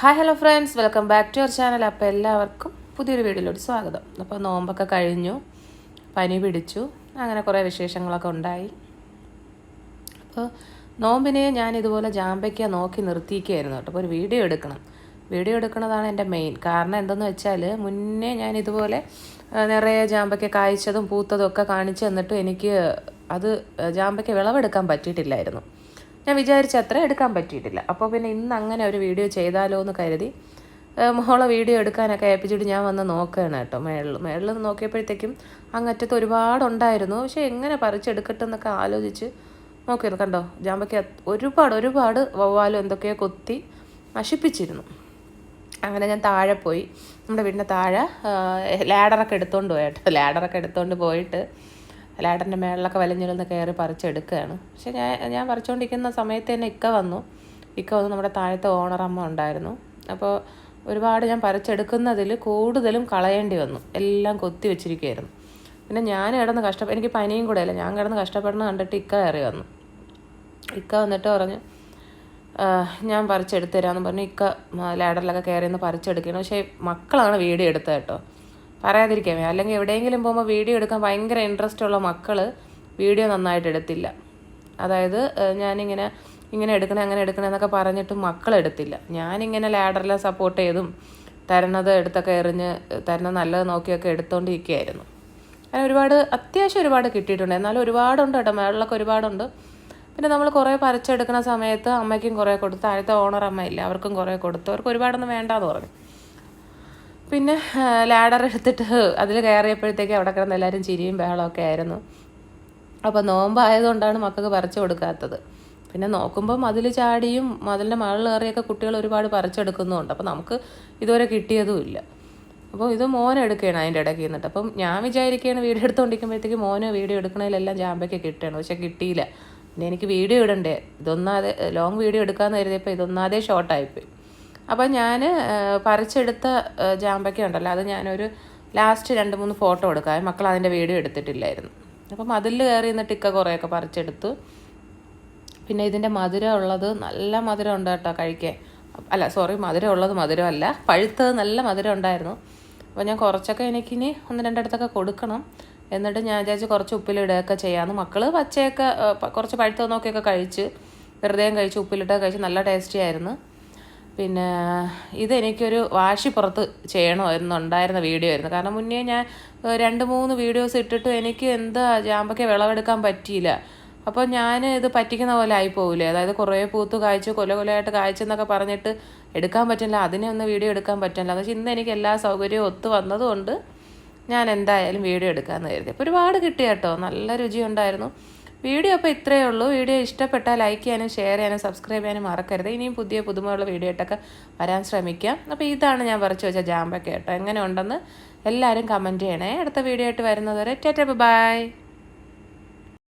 Hi hello friends welcome back to our channel അപ്പോൾ എല്ലാവർക്കും പുതിയൊരു വീഡിയോയിലോട്ട് സ്വാഗതം. അപ്പോൾ നോമ്പൊക്കെ കഴിഞ്ഞു പനി പിടിച്ചു അങ്ങനെ കുറേ വിശേഷങ്ങളൊക്കെ ഉണ്ടായി. അപ്പോൾ നോമ്പിനെ ഞാൻ ഇതുപോലെ ജാമ്പയ്ക്ക നോക്കി നിർത്തിയിരിക്കുകയായിരുന്നു കേട്ടോ. അപ്പോൾ ഒരു വീഡിയോ എടുക്കണം. വീഡിയോ എടുക്കുന്നതാണ് എന്റെ മെയിൻ കാരണം എന്തെന്ന് വെച്ചാൽ മുന്നേ ഞാൻ ഇതുപോലെ നിറയെ ജാമ്പയ്ക്ക കായ്ച്ചതും പൂത്തതും ഒക്കെ കാണിച്ചു തന്നിട്ടും എനിക്ക് അത് ജാമ്പയ്ക്ക വിളവെടുക്കാൻ പറ്റിയിട്ടില്ലായിരുന്നു. ഞാൻ വിചാരിച്ച അത്ര എടുക്കാൻ പറ്റിയിട്ടില്ല. അപ്പോൾ പിന്നെ ഇന്ന് അങ്ങനെ ഒരു വീഡിയോ ചെയ്താലോ എന്ന് കരുതി മോളെ വീഡിയോ എടുക്കാനൊക്കെ ഏൽപ്പിച്ചിട്ട് ഞാൻ വന്ന് നോക്കുകയാണ് കേട്ടോ മേളിൽ. മേളിൽ നോക്കിയപ്പോഴത്തേക്കും അങ്ങറ്റത്ത് ഒരുപാടുണ്ടായിരുന്നു. പക്ഷേ എങ്ങനെ പറിച്ചെടുക്കട്ടെ എന്നൊക്കെ ആലോചിച്ച് നോക്കിയിരുന്നു. കണ്ടോ ജാമ്പയ്ക്ക് ഒരുപാട് ഒരുപാട് വവ്വാലും എന്തൊക്കെയോ കൊത്തി നശിപ്പിച്ചിരുന്നു. അങ്ങനെ ഞാൻ താഴെ പോയി. നമ്മുടെ വീടിന്റെ താഴെ ലാഡറൊക്കെ എടുത്തുകൊണ്ട് പോയി കേട്ടോ. ലാഡറൊക്കെ എടുത്തുകൊണ്ട് പോയിട്ട് ലാഡറിന്റെ മേളിലൊക്കെ വലിഞ്ഞിരുന്ന് കയറി പറിച്ചെടുക്കുകയാണ്. പക്ഷെ ഞാൻ ഞാൻ പറിച്ചുകൊണ്ടിരിക്കുന്ന സമയത്ത് തന്നെ ഇക്ക വന്നു. ഇക്ക വന്ന് നമ്മുടെ താഴത്തെ ഓണറമ്മ ഉണ്ടായിരുന്നു. അപ്പോൾ ഒരുപാട് ഞാൻ പറിച്ചെടുക്കുന്നതിൽ കൂടുതലും കളയേണ്ടി വന്നു. എല്ലാം കൊത്തി വെച്ചിരിക്കുകയായിരുന്നു. പിന്നെ ഞാൻ കിടന്ന് കഷ്ടപ്പെ എനിക്ക് പനിയും കൂടെ അല്ല? ഞാൻ കിടന്ന് കഷ്ടപ്പെടുന്ന കണ്ടിട്ട് ഇക്ക കയറി വന്നു. ഇക്ക വന്നിട്ട് പറഞ്ഞു ഞാൻ പറിച്ചെടുത്തു തരാമെന്ന് പറഞ്ഞു. ഇക്ക ലാഡറിലൊക്കെ കയറി നിന്ന് പറിച്ചെടുക്കണം പക്ഷേ മക്കളാണ് വീഡിയോ എടുത്തത് കേട്ടോ. പറയാതിരിക്കാൻ. അല്ലെങ്കിൽ എവിടെയെങ്കിലും പോകുമ്പോൾ വീഡിയോ എടുക്കാൻ ഭയങ്കര ഇൻട്രസ്റ്റ് ഉള്ള മക്കൾ വീഡിയോ നന്നായിട്ട് എടുത്തില്ല. അതായത് ഞാനിങ്ങനെ ഇങ്ങനെ എടുക്കണേ അങ്ങനെ എടുക്കണേ എന്നൊക്കെ പറഞ്ഞിട്ട് മക്കളെടുത്തില്ല ഞാനിങ്ങനെ ലാഡറിലെ സപ്പോർട്ട് ചെയ്തും തരണത് എടുത്തൊക്കെ എറിഞ്ഞ് തരണ നല്ലത് നോക്കിയൊക്കെ എടുത്തോണ്ടിരിക്കുകയായിരുന്നു. അങ്ങനെ ഒരുപാട് അത്യാവശ്യം ഒരുപാട് കിട്ടിയിട്ടുണ്ട്. എന്നാലും ഒരുപാടുണ്ട് കേട്ടോ. മേളിലൊക്കെ ഒരുപാടുണ്ട്. പിന്നെ നമ്മൾ കുറേ പറിച്ചെടുക്കുന്ന സമയത്ത് അമ്മയ്ക്കും കുറേ കൊടുത്തു. ആദ്യത്തെ ഓണർ അമ്മയില്ല അവർക്കും കുറേ കൊടുത്തു. അവർക്ക് ഒരുപാടൊന്നും വേണ്ടാന്ന് പറഞ്ഞു. പിന്നെ ലാഡർ എടുത്തിട്ട് അതിൽ കയറിയപ്പോഴത്തേക്ക് അവിടെ കിടന്ന് എല്ലാവരും ചിരിയും ബഹളമൊക്കെ ആയിരുന്നു. അപ്പോൾ നോമ്പായതുകൊണ്ടാണ് മക്കൾക്ക് പറിച്ചു കൊടുക്കാത്തത്. പിന്നെ നോക്കുമ്പോൾ മതിൽ ചാടിയും മതിലിന്റെ മുകളിൽ കയറിയൊക്കെ കുട്ടികൾ ഒരുപാട് പറിച്ചെടുക്കുന്നുമുണ്ട് അപ്പോൾ നമുക്ക് ഇതുവരെ കിട്ടിയതുമില്ല. അപ്പോൾ ഇത് മോൻ എടുക്കുകയാണ് അതിന്റെ ഇടയ്ക്ക് നിന്നിട്ട് അപ്പം ഞാൻ വിചാരിക്കുകയാണ് വീഡിയോ എടുത്തുകൊണ്ടിരിക്കുമ്പോഴത്തേക്ക് മോന് വീഡിയോ എടുക്കണതിലെല്ലാം ജാമ്പയ്ക്ക് കിട്ടുകയാണ്. പക്ഷേ കിട്ടിയില്ല. പിന്നെ എനിക്ക് വീഡിയോ ഇടണ്ടേ? ഇതൊന്നാതെ ലോങ് വീഡിയോ എടുക്കാമെന്ന് കരുതിയപ്പോൾ ഇതൊന്നാതെ ഷോർട്ടായിപ്പോയി അപ്പോൾ ഞാൻ പറിച്ചെടുത്ത ജാമ്പയ്ക്ക ഉണ്ടല്ലോ അത് ഞാനൊരു ലാസ്റ്റ് രണ്ട് മൂന്ന് ഫോട്ടോ എടുക്കാം. മക്കൾ അതിന്റെ വീഡിയോ എടുത്തിട്ടില്ലായിരുന്നു. അപ്പം മതിൽ കയറി നിന്നിട്ട് ഇക്ക കുറേയൊക്കെ പറിച്ചെടുത്തു. പിന്നെ ഇതിന്റെ മധുരം ഉള്ളത് നല്ല മധുരം ഉണ്ട് കേട്ടോ കഴിക്കാൻ. അല്ല സോറി മധുരം ഉള്ളത് മധുരമല്ല പഴുത്തത് നല്ല മധുരം ഉണ്ടായിരുന്നു. അപ്പോൾ ഞാൻ കുറച്ചൊക്കെ എനിക്കിനി ഒന്ന് രണ്ടിടത്തൊക്കെ കൊടുക്കണം. എന്നിട്ട് ഞാൻ വിചാരിച്ച് കുറച്ച് ഉപ്പിലിടുകയൊക്കെ ചെയ്യാമെന്ന് മക്കൾ പച്ചയൊക്കെ കുറച്ച് പഴുത്തത് നോക്കിയൊക്കെ കഴിച്ച് വെറുതെയും കഴിച്ച് ഉപ്പിലിട്ടൊക്കെ കഴിച്ച് നല്ല ടേസ്റ്റി ആയിരുന്നു. പിന്നെ ഇതെനിക്കൊരു വാശി പുറത്ത് ചെയ്യണോ എന്നുണ്ടായിരുന്ന വീഡിയോ ആയിരുന്നു. കാരണം മുന്നേ ഞാൻ രണ്ട് മൂന്ന് വീഡിയോസ് ഇട്ടിട്ട് എനിക്ക് എന്താ ജാമ്പയ്ക്ക് വിളവെടുക്കാൻ പറ്റിയില്ല. അപ്പോൾ ഞാൻ ഇത് പറ്റിക്കുന്ന പോലെ ആയി പോകില്ലേ അതായത് കുറേ പൂത്ത് കായ്ച്ച് കൊല കൊലയായിട്ട് കായ്ച്ചെന്നൊക്കെ പറഞ്ഞിട്ട് എടുക്കാൻ പറ്റില്ല അതിനെ ഒന്ന് വീഡിയോ എടുക്കാൻ പറ്റില്ല. വെച്ചാൽ ഇന്ന് എനിക്ക് എല്ലാ സൗകര്യവും ഒത്തു വന്നതുകൊണ്ട് ഞാൻ എന്തായാലും വീഡിയോ എടുക്കാമെന്ന് കരുതി. അപ്പോൾ ഒരുപാട് കിട്ടിയാട്ടോ നല്ല രുചിയുണ്ടായിരുന്നു. വീഡിയോ അപ്പോൾ ഇത്രയേ ഉള്ളൂ. വീഡിയോ ഇഷ്ടപ്പെട്ടാൽ ലൈക്ക് ചെയ്യാനും ഷെയർ ചെയ്യാനും സബ്സ്ക്രൈബ് ചെയ്യാനും മറക്കരുത്. ഇനിയും പുതിയ പുതുമയുള്ള വീഡിയോ ആയിട്ടൊക്കെ വരാൻ ശ്രമിക്കാം. അപ്പോൾ ഇതാണ് ഞാൻ പറിച്ചു വെച്ച ജാമ്പൊക്കെ കേട്ടോ. എങ്ങനെ ഉണ്ടെന്ന് എല്ലാവരും കമന്റ് ചെയ്യണേ. അടുത്ത വീഡിയോ ആയിട്ട് വരുന്നത് വരെ ടാറ്റ ബൈ.